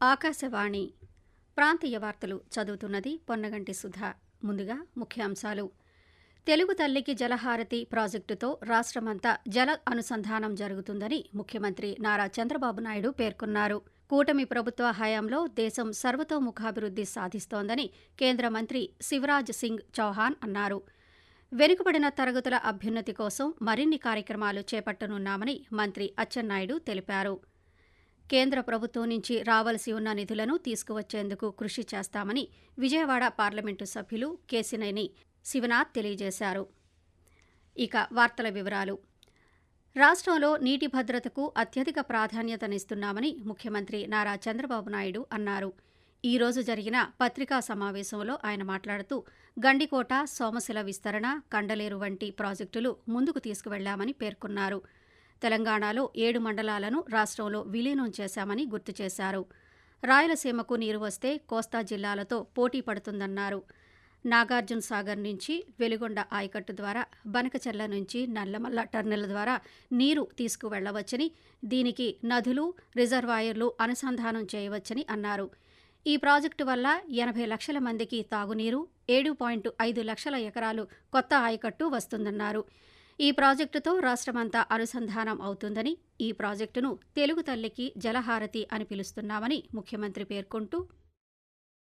ఆకాశవాణి. ప్రాంతీయ వార్తలు చదువుతున్నది పొన్నగంటి సుధా. ముందుగా ముఖ్యాంశాలు. తెలుగు తల్లికి జలహారతి ప్రాజెక్టుతో రాష్ట్రమంతా జల అనుసంధానం జరుగుతుందని ముఖ్యమంత్రి నారా చంద్రబాబు నాయుడు పేర్కొన్నారు. కూటమి ప్రభుత్వ హయాంలో దేశం సర్వతోముఖాభివృద్ధి సాధిస్తోందని కేంద్ర మంత్రి శివరాజ్ సింగ్ చౌహాన్ అన్నారు. వెనుకబడిన తరగతుల అభ్యున్నతి కోసం మరిన్ని కార్యక్రమాలు చేపట్టనున్నామని మంత్రి అచ్చెన్నాయుడు తెలిపారు. కేంద్ర ప్రభుత్వం నుంచి రావలసి ఉన్న నిధులను తీసుకువచ్చేందుకు కృషి చేస్తామని విజయవాడ పార్లమెంటు సభ్యులు కేసినేని శివనాథ్ తెలియజేశారు. ఇక వార్తల వివరాలు. రాష్ట్రంలో నీటి భద్రతకు అత్యధిక ప్రాధాన్యతనిస్తున్నామని ముఖ్యమంత్రి నారా చంద్రబాబు నాయుడు అన్నారు. ఈ రోజు జరిగిన పత్రికా సమావేశంలో ఆయన మాట్లాడుతూ గండికోట సోమశిల విస్తరణ కండలేరు వంటి ప్రాజెక్టులు ముందుకు తీసుకువెళ్ళామని పేర్కొన్నారు. తెలంగాణలో ఏడు మండలాలను రాష్ట్రంలో విలీనం చేశామని గుర్తు చేశారు. రాయలసీమకు నీరు వస్తే కోస్తా జిల్లాలతో పోటీ పడుతుందన్నారు. నాగార్జున సాగర్ నుంచి వెలుగొండ ఆయకట్టు ద్వారా బనకచెర్ల నుంచి నల్లమల్ల టర్నెల్ ద్వారా నీరు తీసుకువెళ్ళవచ్చని దీనికి నదులు రిజర్వాయర్లు అనుసంధానం చేయవచ్చని అన్నారు. ఈ ప్రాజెక్టు వల్ల ఎనభై లక్షల మందికి తాగునీరు ఏడు పాయింట్ ఐదు లక్షల ఎకరాలు కొత్త ఆయకట్టు వస్తుందన్నారు. ఈ ప్రాజెక్టుతో రాష్ట్రమంతా అనుసంధానం అవుతుందని ఈ ప్రాజెక్టును తెలుగు తల్లికి జలహారతి అని పిలుస్తున్నామని ముఖ్యమంత్రి పేర్కొంటూ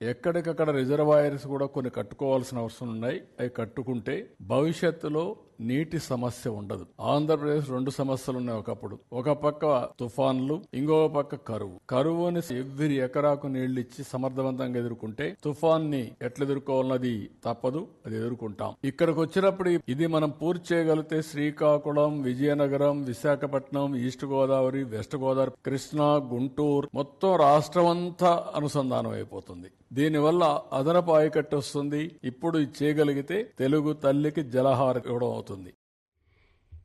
ఎక్కడికక్కడ రిజర్వాయర్స్ కూడా కొన్ని కట్టుకోవాల్సిన అవసరం ఉన్నాయి. అవి కట్టుకుంటే భవిష్యత్తులో నీటి సమస్య ఉండదు. ఆంధ్రప్రదేశ్ రెండు సమస్యలు ఉన్నాయి ఒకప్పుడు. ఒక పక్క తుఫాన్లు ఇంకొక పక్క కరువు. కరువుని ఎవ్రీ ఎకరాకు నీళ్ళు ఇచ్చి సమర్థవంతంగా ఎదుర్కొంటే తుఫాన్ని ఎట్లా ఎదుర్కోవాలన్నది తప్పదు అది ఎదుర్కొంటాం. ఇక్కడికి వచ్చినప్పుడు ఇది మనం పూర్తి చేయగలిగితే శ్రీకాకుళం విజయనగరం విశాఖపట్నం ఈస్ట్ గోదావరి వెస్ట్ గోదావరి కృష్ణా గుంటూరు మొత్తం రాష్ట్రం అంతా అనుసంధానం అయిపోతుంది. దీనివల్ల అదనపు ఆయకట్టు వస్తుంది ఇప్పుడు ఇది చేయగలిగితే తెలుగు తల్లికి జలహార ఇవ్వడం అవుతుంది.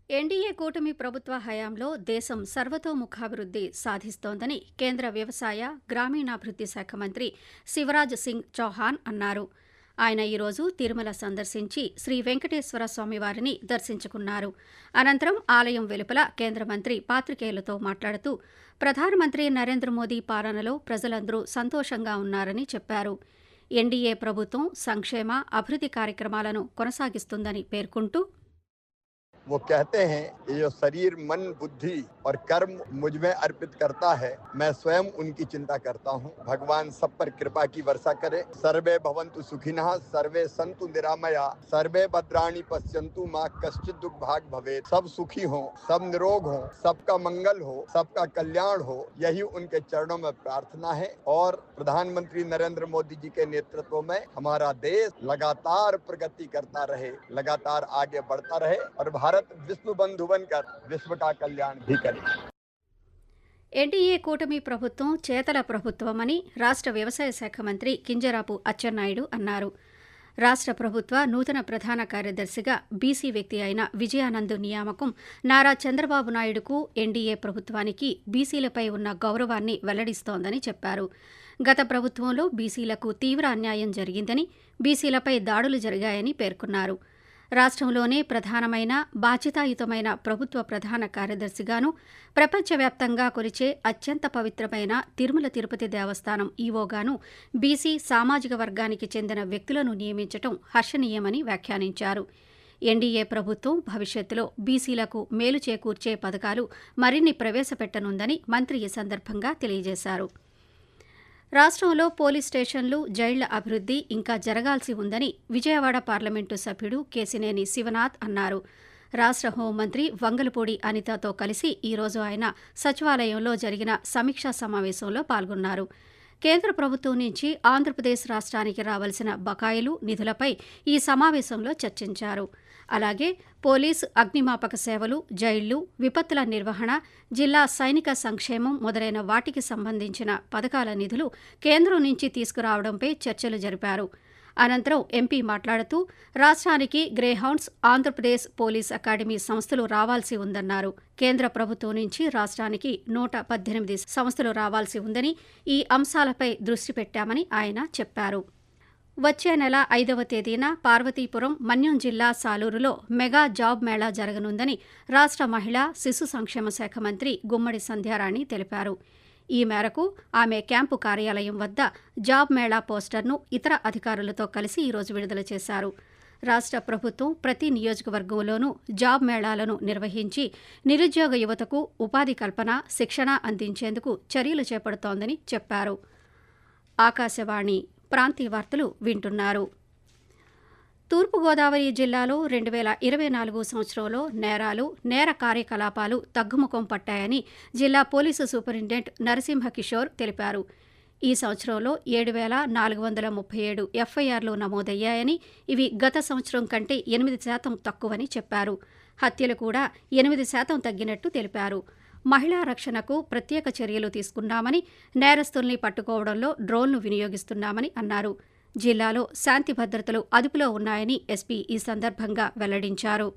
ఎన్డీఏ కూటమి ప్రభుత్వ హయాంలో దేశం సర్వతోముఖాభివృద్ధి సాధిస్తోందని కేంద్ర వ్యవసాయ గ్రామీణాభివృద్ధి శాఖ మంత్రి శివరాజ్ సింగ్ చౌహాన్ అన్నారు. ఆయన ఈరోజు తిరుమల సందర్శించి శ్రీ వెంకటేశ్వర స్వామివారిని దర్శించుకున్నారు. అనంతరం ఆలయం వెలుపల కేంద్ర మంత్రి పాత్రికేయులతో మాట్లాడుతూ ప్రధానమంత్రి నరేంద్ర మోదీ పాలనలో ప్రజలందరూ సంతోషంగా ఉన్నారని చెప్పారు. ఎన్డీఏ ప్రభుత్వం సంక్షేమ అభివృద్ధి కార్యక్రమాలను కొనసాగిస్తుందని పేర్కొంటూ वो कहते हैं, ये जो शरीर, मन, बुद्धि और कर्म मुझमें अर्पित करता है, मैं स्वयं उनकी चिंता करता हूँ। भगवान सब पर कृपा की वर्षा करे। सर्वे भवंतु सुखिनः, सर्वे संतु निरामया, सर्वे भद्राणी पश्यंतु माँ कश्चित दुख भाग भवे सब सुखी हो, सब निरोग हो, सबका मंगल हो, सबका कल्याण हो, यही उनके चरणों में प्रार्थना है। और प्रधानमंत्री नरेंद्र मोदी जी के नेतृत्व में हमारा देश लगातार प्रगति करता रहे, लगातार आगे बढ़ता रहे और भारत विश्व बंधु बनकर विश्व का कल्याण भी करे ఎన్డీఏ కూటమి ప్రభుత్వం చేతల ప్రభుత్వమని రాష్ట్ర వ్యవసాయ శాఖ మంత్రి కింజరాపు అచ్చెన్నాయుడు అన్నారు రాష్ట్ర ప్రభుత్వ నూతన ప్రధాన కార్యదర్శిగా బీసీ వ్యక్తి అయిన విజయానంద్ నియామకం నారా చంద్రబాబు నాయుడుకు ఎన్డీఏ ప్రభుత్వానికి బీసీలపై ఉన్న గౌరవాన్ని వెల్లడిస్తోందని చెప్పారు గత ప్రభుత్వంలో బీసీలకు తీవ్ర అన్యాయం జరిగిందని బీసీలపై దాడులు జరిగాయని పేర్కొన్నారు రాష్ట్రంలోనే ప్రధానమైన బాధ్యతాయుతమైన ప్రభుత్వ ప్రధాన కార్యదర్శిగాను ప్రపంచవ్యాప్తంగా కొలిచే అత్యంత పవిత్రమైన తిరుమల తిరుపతి దేవస్థానం ఈవోగాను బీసీ సామాజిక వర్గానికి చెందిన వ్యక్తులను నియమించటం హర్షణీయమని వ్యాఖ్యానించారు. ఎన్డీఏ ప్రభుత్వం భవిష్యత్తులో బీసీలకు మేలు చేకూర్చే పథకాలు మరిన్ని ప్రవేశపెట్టనుందని మంత్రి ఈ సందర్భంగా తెలియజేశారు. రాష్ట్రంలో పోలీస్ స్టేషన్లు జైళ్ళ అభివృద్ధి ఇంకా జరగాల్సి ఉందని విజయవాడ పార్లమెంటు సభ్యుడు కేసినేని శివనాథ్ అన్నారు. రాష్ట్ర హోంమంత్రి వంగలపూడి అనితతో కలిసి ఈరోజు ఆయన సచివాలయంలో జరిగిన సమీక్షా సమావేశంలో పాల్గొన్నారు. కేంద్ర ప్రభుత్వం నుంచి ఆంధ్రప్రదేశ్ రాష్ట్రానికి రావాల్సిన బకాయిలు నిధులపై ఈ సమావేశంలో చర్చించారు. అలాగే పోలీస్ అగ్నిమాపక సేవలు జైళ్ళు విపత్తుల నిర్వహణ జిల్లా సైనిక సంక్షేమం మొదలైన వాటికి సంబంధించిన పథకాల నిధులు కేంద్రం నుంచి తీసుకురావడంపై చర్చలు జరిపారు. అనంతరం ఎంపీ మాట్లాడుతూ రాష్ట్రానికి గ్రేహౌండ్స్ ఆంధ్రప్రదేశ్ పోలీస్ అకాడమీ సంస్థలు రావాల్సి ఉందన్నారు. కేంద్ర ప్రభుత్వం నుంచి రాష్ట్రానికి నూట పద్దెనిమిది సంస్థలు రావాల్సి ఉందని ఈ అంశాలపై దృష్టి పెట్టామని ఆయన చెప్పారు. వచ్చే నెల ఐదవ తేదీన పార్వతీపురం మన్యం జిల్లా సాలూరులో మెగా జాబ్ మేళా జరగనుందని రాష్ట్ర మహిళా శిశు సంక్షేమ శాఖ మంత్రి గుమ్మడి సంధ్యారాణి తెలిపారు. ఈ మేరకు ఆమె క్యాంపు కార్యాలయం వద్ద జాబ్ మేళా పోస్టర్ను ఇతర అధికారులతో కలిసి ఈరోజు విడుదల చేశారు. రాష్ట్ర ప్రభుత్వం ప్రతి నియోజకవర్గంలోనూ జాబ్ మేళాలను నిర్వహించి నిరుద్యోగ యువతకు ఉపాధి కల్పన శిక్షణ అందించేందుకు చర్యలు చేపడుతోందని చెప్పారు. ఆకాశవాణి ప్రాంతీయ వార్తలు వింటున్నారు. తూర్పుగోదావరి జిల్లాలో రెండు వేల ఇరవై నాలుగు సంవత్సరంలో నేరాలు నేర కార్యకలాపాలు తగ్గుముఖం పట్టాయని జిల్లా పోలీసు సూపరింటెండెంట్ నరసింహ కిషోర్ తెలిపారు. ఈ సంవత్సరంలో ఏడు వేల నాలుగు వందల ముప్పై ఏడు ఎఫ్ఐఆర్లు నమోదయ్యాయని ఇవి గత సంవత్సరం కంటే ఎనిమిది శాతం తక్కువని చెప్పారు. హత్యలు కూడా ఎనిమిది శాతం తగ్గినట్టు తెలిపారు. మహిళా రక్షణకు ప్రత్యేక చర్యలు తీసుకున్నామని నేరస్తుల్ని పట్టుకోవడంలో డ్రోన్ను వినియోగిస్తున్నామని అన్నారు. జిల్లాలో శాంతి భద్రతలు అదుపులో ఉన్నాయని ఎస్పీ ఈ సందర్భంగా వెల్లడించారు.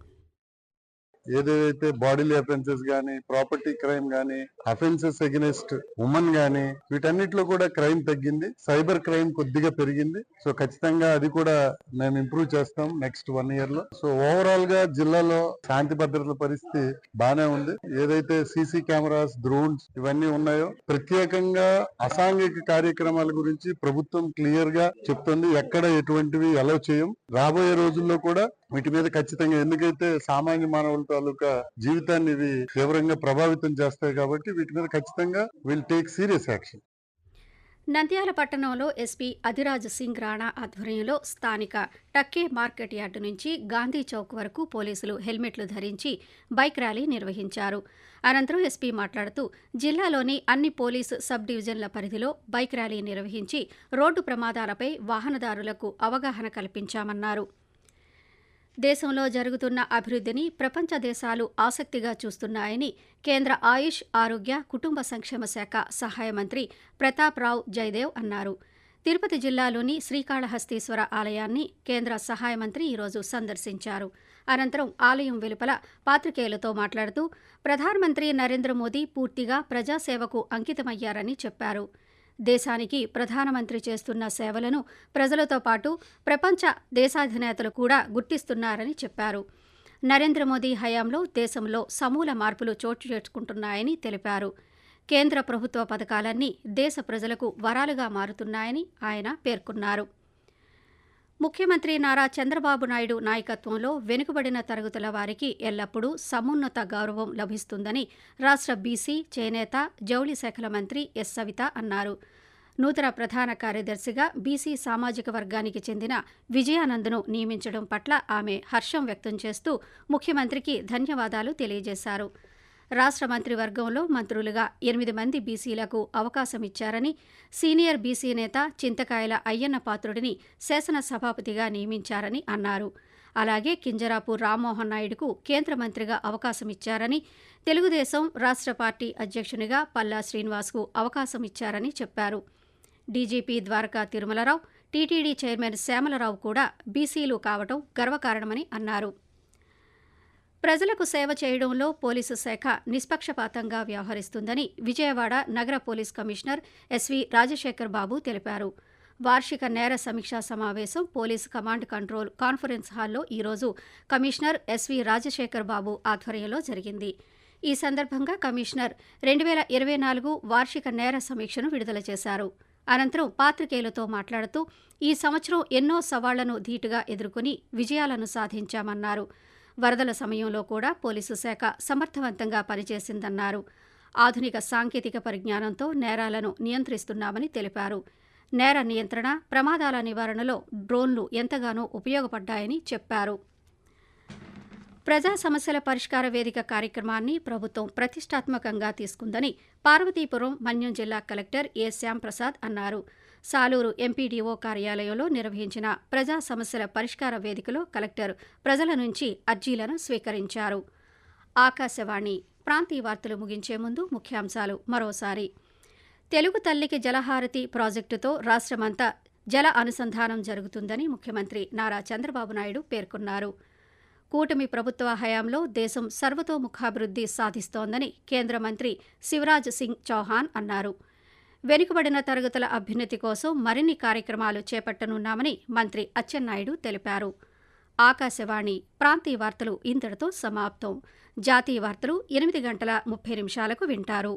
ఏదైతే బాడీలీ అఫెన్సెస్ గానీ ప్రాపర్టీ క్రైమ్ గానీ అఫెన్సెస్ అగెనిస్ట్ ఉమెన్ గానీ వీటన్నిటిలో కూడా క్రైమ్ తగ్గింది. సైబర్ క్రైమ్ కొద్దిగా పెరిగింది. సో ఖచ్చితంగా అది కూడా మేము ఇంప్రూవ్ చేస్తాం నెక్స్ట్ వన్ ఇయర్లో. సో ఓవరాల్గా జిల్లాలో శాంతి భద్రతల పరిస్థితి బానే ఉంది. ఏదైతే సీసీ కెమెరాస్ డ్రోన్స్ ఇవన్నీ ఉన్నాయో ప్రత్యేకంగా అసాంఘిక కార్యక్రమాల గురించి ప్రభుత్వం క్లియర్గా చెప్తుంది. ఎక్కడ ఎటువంటివి అలౌ చేయం. రాబోయే రోజుల్లో కూడా వీటి మీద ఖచ్చితంగా ఎందుకైతే సామాన్య మానవుల తాలూకా జీవితాన్ని ఇవి తీవ్రంగా ప్రభావితం చేస్తాయి కాబట్టి వీటి మీద ఖచ్చితంగా will take serious action Nandyal పట్టణంలో ఎస్పీ అధిరాజ్ సింగ్ రాణా ఆధ్వర్యంలో స్థానిక టక్కే మార్కెట్ యార్డు నుంచి గాంధీ చౌక్ వరకు పోలీసులు హెల్మెట్లు ధరించి బైక్ ర్యాలీ నిర్వహించారు. అనంతరం ఎస్పీ మాట్లాడుతూ జిల్లాలోని అన్ని పోలీసు సబ్ డివిజన్ల పరిధిలో బైక్ ర్యాలీ నిర్వహించి రోడ్డు ప్రమాదాలపై వాహనదారులకు అవగాహన కల్పించామన్నారు. దేశంలో జరుగుతున్న అభివృద్ధిని ప్రపంచ దేశాలు ఆసక్తిగా చూస్తున్నాయని కేంద్ర ఆయుష్ ఆరోగ్య కుటుంబ సంక్షేమ శాఖ సహాయ మంత్రి ప్రతాప్ రావ్ జయదేవ్ అన్నారు. తిరుపతి జిల్లాలోని శ్రీకాళహస్తీశ్వర ఆలయాన్ని కేంద్ర సహాయ మంత్రి ఈరోజు సందర్శించారు. అనంతరం ఆలయం వెలుపల పాత్రికేయులతో మాట్లాడుతూ ప్రధానమంత్రి నరేంద్ర మోదీ పూర్తిగా ప్రజాసేవకు అంకితమయ్యారని చెప్పారు. దేశానికి ప్రధానమంత్రి చేస్తున్న సేవలను ప్రజలతో పాటు ప్రపంచ దేశాధినేతలు కూడా గుర్తిస్తున్నారని చెప్పారు. నరేంద్ర మోదీ హయాంలో దేశంలో సమూల మార్పులు చోటు చేసుకుంటున్నాయని తెలిపారు. కేంద్ర ప్రభుత్వ పథకాలన్నీ దేశ ప్రజలకు వరాలుగా మారుతున్నాయని ఆయన పేర్కొన్నారు. ముఖ్యమంత్రి నారా చంద్రబాబు నాయుడు నాయకత్వంలో వెనుకబడిన తరగతుల వారికి ఎల్లప్పుడూ సమున్నత గౌరవం లభిస్తుందని రాష్ట్ర బీసీ చేనేత జౌళి శాఖల మంత్రి ఎస్. సవిత అన్నారు. నూతన ప్రధాన కార్యదర్శిగా బీసీ సామాజిక వర్గానికి చెందిన విజయానంద్ను నియమించడం పట్ల ఆమె హర్షం వ్యక్తం చేస్తూ ముఖ్యమంత్రికి ధన్యవాదాలు తెలియజేశారు. రాష్ట్ర మంత్రివర్గంలో మంత్రులుగా ఎనిమిది మంది బీసీలకు అవకాశమిచ్చారని సీనియర్ బీసీ నేత చింతకాయల అయ్యన్న పాత్రుడిని శాసనసభాపతిగా నియమించారని అన్నారు. అలాగే కింజరాపు రామ్మోహన్ నాయుడుకు కేంద్ర మంత్రిగా అవకాశమిచ్చారని తెలుగుదేశం రాష్ట్ర పార్టీ అధ్యక్షునిగా పల్లా శ్రీనివాస్కు అవకాశమిచ్చారని చెప్పారు. DGP Dwaraka Tirumalarao TTD chairman Shyamalarao కూడా బీసీలు కావటం గర్వకారణమని అన్నారు. ప్రజలకు సేవ చేయడంలో పోలీసు శాఖ నిష్పక్షపాతంగా వ్యవహరిస్తుందని విజయవాడ నగర police commissioner SV Rajasekhar Babu తెలిపారు. వార్షిక నేర సమీక్షా సమావేశం పోలీసు కమాండ్ కంట్రోల్ కాన్ఫరెన్స్ హాల్లో ఈరోజు కమిషనర్ ఎస్వి రాజశేఖర్ బాబు ఆధ్వర్యంలో జరిగింది. ఈ సందర్భంగా కమిషనర్ రెండు వేల ఇరవై నాలుగు వార్షిక నేర సమీక్షను విడుదల చేశారు. అనంతరం పాత్రికేయులతో మాట్లాడుతూ ఈ సంవత్సరం ఎన్నో సవాళ్ళను ధీటుగా ఎదుర్కొని విజయాలను సాధించామన్నారు. వరదల సమయంలో కూడా పోలీసు శాఖ సమర్థవంతంగా పనిచేసిందన్నారు. ఆధునిక సాంకేతిక పరిజ్ఞానంతో నేరాలను నియంత్రిస్తున్నామని తెలిపారు. నేర నియంత్రణ ప్రమాదాల నివారణలో డ్రోన్లు ఎంతగానో ఉపయోగపడ్డాయని చెప్పారు. ప్రజా సమస్యల పరిష్కార వేదిక కార్యక్రమాన్ని ప్రభుత్వం ప్రతిష్టాత్మకంగా తీసుకుందని పార్వతీపురం మన్యం జిల్లా కలెక్టర్ ఏ శ్యాంప్రసాద్ అన్నారు. సాలూరు ఎంపీడీఓ కార్యాలయంలో నిర్వహించిన ప్రజా సమస్యల పరిష్కార వేదికలో కలెక్టర్ ప్రజల నుంచి అర్జీలను స్వీకరించారు. ఆకాశవాణి ప్రాంతీయ వార్తలు ముగించే ముందు ముఖ్యాంశాలు మరోసారి. తెలుగు తల్లికి జలహారతి ప్రాజెక్టుతో రాష్ట్రమంతా జల అనుసంధానం జరుగుతుందని ముఖ్యమంత్రి నారా చంద్రబాబు నాయుడు పేర్కొన్నారు. కూటమి ప్రభుత్వ హయాంలో దేశం సర్వతోముఖాభివృద్ధి సాధిస్తోందని కేంద్ర మంత్రి శివరాజ్ సింగ్ చౌహాన్ అన్నారు. వెనుకబడిన తరగతుల అభ్యున్నతి కోసం మరిన్ని కార్యక్రమాలు చేపట్టనున్నామని మంత్రి అచ్చెన్నాయుడు తెలిపారు. ఆకాశవాణి ప్రాంతీయ వార్తలు ఇంతటితో సమాప్తం. జాతీయ వార్తలు ఎనిమిది గంటల ముప్పై నిమిషాలకు వింటారు.